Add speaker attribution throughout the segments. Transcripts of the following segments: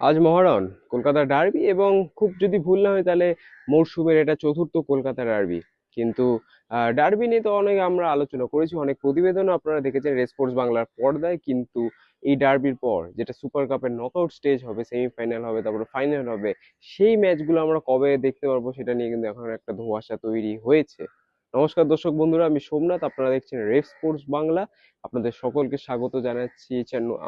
Speaker 1: আজ মহরণ কলকাতা ডার্বি এবং খুব যদি ভুল না হয় তাহলে মরশুমের এটা চতুর্থ কলকাতা ডার্বি কিন্তু ডার্বি নিয়ে তো অনেক আমরা আলোচনা করেছি, অনেক প্রতিবেদনও আপনারা দেখেছেন রেসপোর্টস বাংলার পর্দায়। কিন্তু এই ডার্বির পর যেটা সুপার কাপের নকআউট স্টেজ হবে সেমিফাইনাল হবে, তারপরে ফাইনাল হবে, সেই ম্যাচগুলো আমরা কবে দেখতে পারব সেটা নিয়ে কিন্তু এখন একটা ধোঁয়াশা তৈরি হয়েছে। নমস্কার দর্শক বন্ধুরা, আমি সোমনাথ, আপনারা দেখছেন রেফ স্পোর্টস বাংলা। আপনাদের সকলকে স্বাগত জানাচ্ছি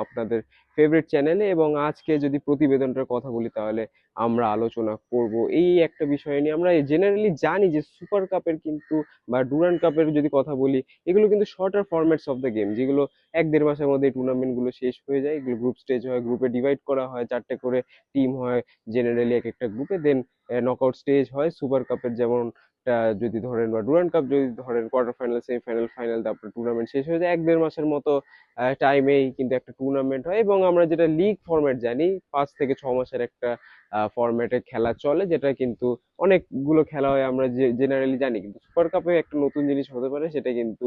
Speaker 1: আপনাদের ফেভারিট চ্যানেলে এবং আজকে যদি প্রতিবেদনটার কথা বলি তাহলে আমরা আলোচনা করব এই একটা বিষয় নিয়ে। আমরা জেনারেলি জানি যে সুপার কাপের কিন্তু বা ডুরান্ড কাপের যদি কথা বলি, এগুলো কিন্তু shorter formats of the game যেগুলো এক দেড় মাসের মধ্যে এই টুর্নামেন্টগুলো শেষ হয়ে যায়। এগুলো গ্রুপ স্টেজ হয় গ্রুপে ডিভাইড করা হয়, চারটে করে টিম হয় জেনারেলি এক একটা গ্রুপে দেন নকআউট স্টেজ হয়। সুপার কাপের যেমন যদি ধরেন বা ডুরান্ড কাপ যদি ধরেন কোয়ার্টার ফাইনাল সেমিফাইনাল ফাইনাল তারপরে টুর্নামেন্ট শেষ হয়ে যায়, এক দেড় মাসের মতো টাইমেই কিন্তু একটা টুর্নামেন্ট হয় এবং আমরা যেটা লিগ ফরম্যাট জানি, পাঁচ থেকে ছ মাসের একটা ফরম্যাটে খেলা চলে, যেটা কিন্তু অনেকগুলো খেলা হয় আমরা জেনারেলি জানি। কিন্তু সুপার কাপে একটা নতুন জিনিস হতে পারে, সেটা কিন্তু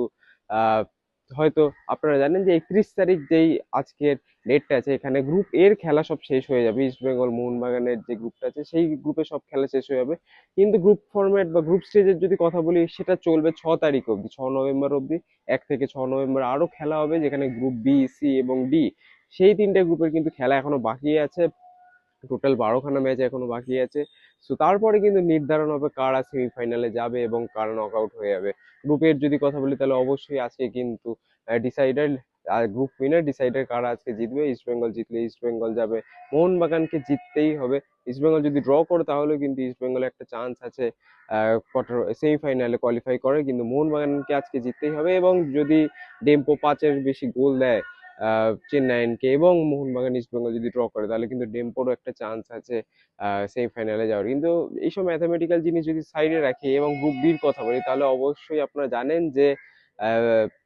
Speaker 1: হয়তো আপনারা জানেন যে একত্রিশ তারিখ যেই আজকের ডেটটা আছে, এখানে গ্রুপ এর খেলা সব শেষ হয়ে যাবে। ইস্ট বেঙ্গল মোহনবাগানের যে গ্রুপটা আছে, সেই গ্রুপে সব খেলা শেষ হয়ে যাবে। কিন্তু গ্রুপ ফরম্যাট বা গ্রুপ স্টেজের যদি কথা বলি, সেটা চলবে ছ তারিখ অবধি, ছ নভেম্বর অবধি। এক থেকে ছ নভেম্বর আরও খেলা হবে, যেখানে গ্রুপ বি সি এবং ডি সেই তিনটে গ্রুপের কিন্তু খেলা এখনও বাকি আছে। টোটাল বারোখানা ম্যাচ এখনও বাকি আছে। সো তারপরে কিন্তু নির্ধারণ হবে কারা সেমিফাইনালে যাবে এবং কারা নক আউট হয়ে যাবে। গ্রুপের যদি কথা বলি, তাহলে অবশ্যই আজকে কিন্তু ডিসাইডার আর গ্রুপ উইনার ডিসাইডার কারা আজকে জিতবে ইস্ট বেঙ্গল জিতলে ইস্ট বেঙ্গল যাবে। মোহনবাগানকে জিততেই হবে। ইস্ট বেঙ্গল যদি ড্র করে তাহলেও কিন্তু ইস্ট বেঙ্গলের একটা চান্স আছে কোয়ার্টার সেমিফাইনালে কোয়ালিফাই করে। কিন্তু মোহনবাগানকে আজকে জিততেই হবে এবং যদি ডেম্পো পাঁচের বেশি গোল দেয় চেন্নাইনকে এবং মোহনবাগান ইস্টবেঙ্গল যদি ড্র করে, তাহলে কিন্তু ডেম্পোরও একটা চান্স আছে সেমিফাইনালে যাওয়ার। কিন্তু এইসব ম্যাথামেটিক্যাল জিনিস যদি সাইডে রাখি এবং গ্রুপ বির কথা বলি, তাহলে অবশ্যই আপনারা জানেন যে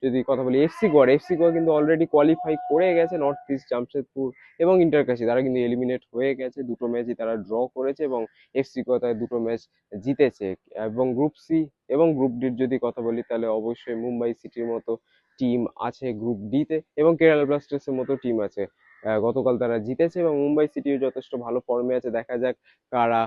Speaker 1: যদি কথা বলি এফসি গোয়া এফসি গোয়া কিন্তু অলরেডি কোয়ালিফাই করে গেছে নর্থ ইস্ট জামশেদপুর এবং ইন্টারকাশি তারা কিন্তু এলিমিনেট হয়ে গেছে, দুটো ম্যাচই তারা ড্র করেছে এবং এফসি গোয়া তার দুটো ম্যাচ জিতেছে। এবং গ্রুপ সি এবং গ্রুপ ডির যদি কথা বলি, তাহলে অবশ্যই মুম্বাই সিটির মতো টিম আছে গ্রুপ ডিতে এবং কেরালা ব্লাস্টার্সের মতো টিম আছে। গতকাল তারা জিতেছে এবং মুম্বাই সিটিও যথেষ্ট ভালো ফর্মে আছে। দেখা যাক কারা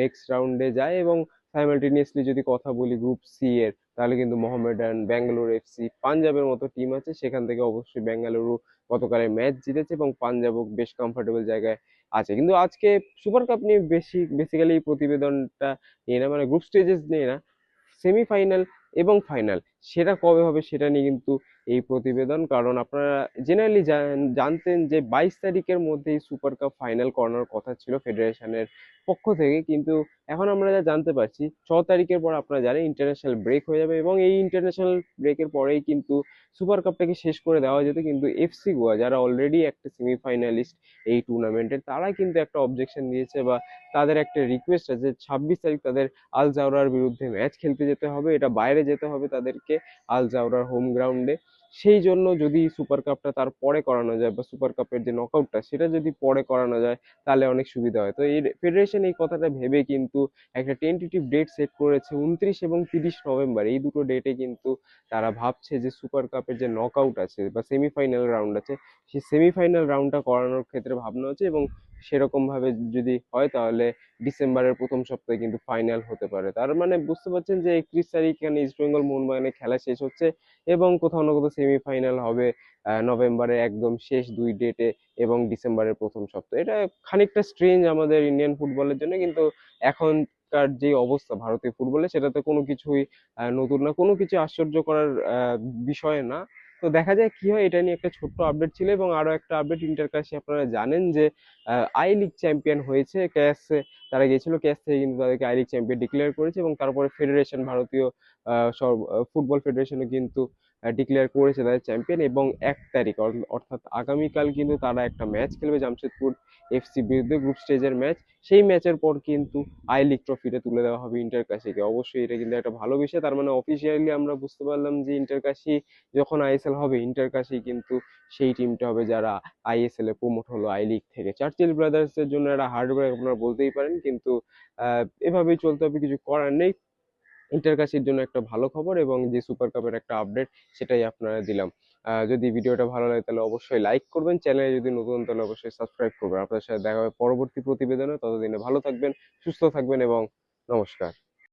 Speaker 1: নেক্সট রাউন্ডে যায় এবং সাইমালটেনিয়াসলি যদি কথা বলি গ্রুপ সি এর তাহলে কিন্তু মোহামেডান ব্যাঙ্গালোর এফসি পাঞ্জাবের মতো টিম আছে। সেখান থেকে অবশ্যই ব্যাঙ্গালুরু গতকালের ম্যাচ জিতেছে এবং পাঞ্জাবও বেশ কমফোর্টেবল জায়গায় আছে। কিন্তু আজকে সুপার কাপ নিয়ে বেশি বেসিক্যালি প্রতিবেদনটা নিয়ে না মানে গ্রুপ স্টেজেস নিয়ে না সেমিফাইনাল এবং ফাইনাল সেটা কবে হবে সেটা নিয়ে কিন্তু এই প্রতিবেদন। কারণ আপনারা জেনারেলি জানতেন যে বাইশ তারিখের মধ্যেই সুপার কাপ ফাইনাল করানোর কথা ছিল ফেডারেশনের পক্ষ থেকে। কিন্তু এখন আমরা যা জানতে পারছি, ছ তারিখের পর আপনারা জানেন ইন্টারন্যাশনাল ব্রেক হয়ে যাবে এবং এই ইন্টারন্যাশনাল ব্রেকের পরেই কিন্তু সুপার কাপটাকে শেষ করে দেওয়া যেত। কিন্তু এফসি গোয়া যারা অলরেডি একটা সেমিফাইনালিস্ট এই টুর্নামেন্টের তারা কিন্তু একটা অবজেকশন দিয়েছে বা তাদের একটা রিকোয়েস্ট আছে ছাব্বিশ তারিখ তাদের আল জাউরার বিরুদ্ধে ম্যাচ খেলতে যেতে হবে, এটা বাইরে যেতে হবে তাদেরকে। আল জাউরার হোম গ্রাউন্ডে সেই জন্য যদি সুপার কাপটা তার পরে করানো যায় বা সুপার কাপের যে নকআউটটা সেটা যদি পরে করানো যায়, তাহলে অনেক সুবিধা হয়। তো এই ফেডারেশন এই কথাটা ভেবে কিন্তু একটা টেন্টেটিভ ডেট সেট করেছে উনত্রিশ এবং তিরিশ নভেম্বর এই দুটো ডেটে কিন্তু তারা ভাবছে যে সুপার কাপের যে নকআউট আছে বা সেমিফাইনাল রাউন্ড আছে, সেই সেমিফাইনাল রাউন্ডটা করানোর ক্ষেত্রে ভাবনা হচ্ছে এবং সেরকম ভাবে যদি হয় তাহলে ডিসেম্বরের প্রথম সপ্তাহে কিন্তু ফাইনাল হতে পারে। তার মানে বুঝতে পারছেন যে একত্রিশ তারিখ এখানে ইস্ট বেঙ্গল মোহনবাগানের খেলা শেষ হচ্ছে এবং কোথাও না কোথাও সেমিফাইনাল হবে নভেম্বরের একদম শেষ দুই ডেটে এবং ডিসেম্বরের প্রথম সপ্তাহে। এটা খানিকটা স্ট্রেঞ্জ আমাদের ইন্ডিয়ান ফুটবলের জন্য, কিন্তু এখনকার যে অবস্থা ভারতীয় ফুটবলে সেটাতে কোনো কিছুই নতুন না। কোনো কিছু আশ্চর্য করার বিষয় না। তো দেখা যায় কি হয়, এটা নিয়ে একটা ছোট্ট আপডেট ছিল এবং আরও একটা আপডেট ইন্টার কাছে আপনারা জানেন যে আই লিগ চ্যাম্পিয়ন হয়েছে ক্যাশ তারা গিয়েছিল ক্যাশ থেকে কিন্তু তাদেরকে আই লিগ চ্যাম্পিয়ন ডিক্লেয়ার করেছে এবং তারপরে ফেডারেশন ভারতীয় ফুটবল ফেডারেশনও কিন্তু ডিক্লেয়ার করেছে তাদের চ্যাম্পিয়ন এবং এক তারিখ অর্থাৎ আগামীকাল কিন্তু তারা একটা ম্যাচ খেলবে জামশেদপুর এফসি বিরুদ্ধে গ্রুপ স্টেজের ম্যাচ সেই ম্যাচের পর কিন্তু আই লিগ ট্রফিটা তুলে দেওয়া হবে ইন্টার কাশিকে অবশ্যই এটা কিন্তু একটা ভালো বিষয়। তার মানে অফিসিয়ালি আমরা বুঝতে পারলাম যে ইন্টার কাশি যখন আইএসএল হবে ইন্টার কাশি কিন্তু সেই টিমটা হবে যারা আইএসএল এ প্রমোট হলো আই লিগ থেকে। চার্চিল ব্রাদার্সের জন্য একটা হার্ডওয়ার্ক আপনারা বলতেই পারেন, কিন্তু এভাবেই চলতে হবে, কিছু করার নেই। ইন্টারকাশির জন্য একটা ভালো খবর এবং যে সুপার কাপের একটা আপডেট সেটাই আপনারা দিলাম। যদি ভিডিওটা ভালো লাগে তাহলে অবশ্যই লাইক করবেন, চ্যানেলে যদি নতুন তাহলে অবশ্যই সাবস্ক্রাইব করবেন। আপনার সাথে দেখা হবে পরবর্তী প্রতিবেদনে। ততদিনে ভালো থাকবেন, সুস্থ থাকবেন এবং নমস্কার।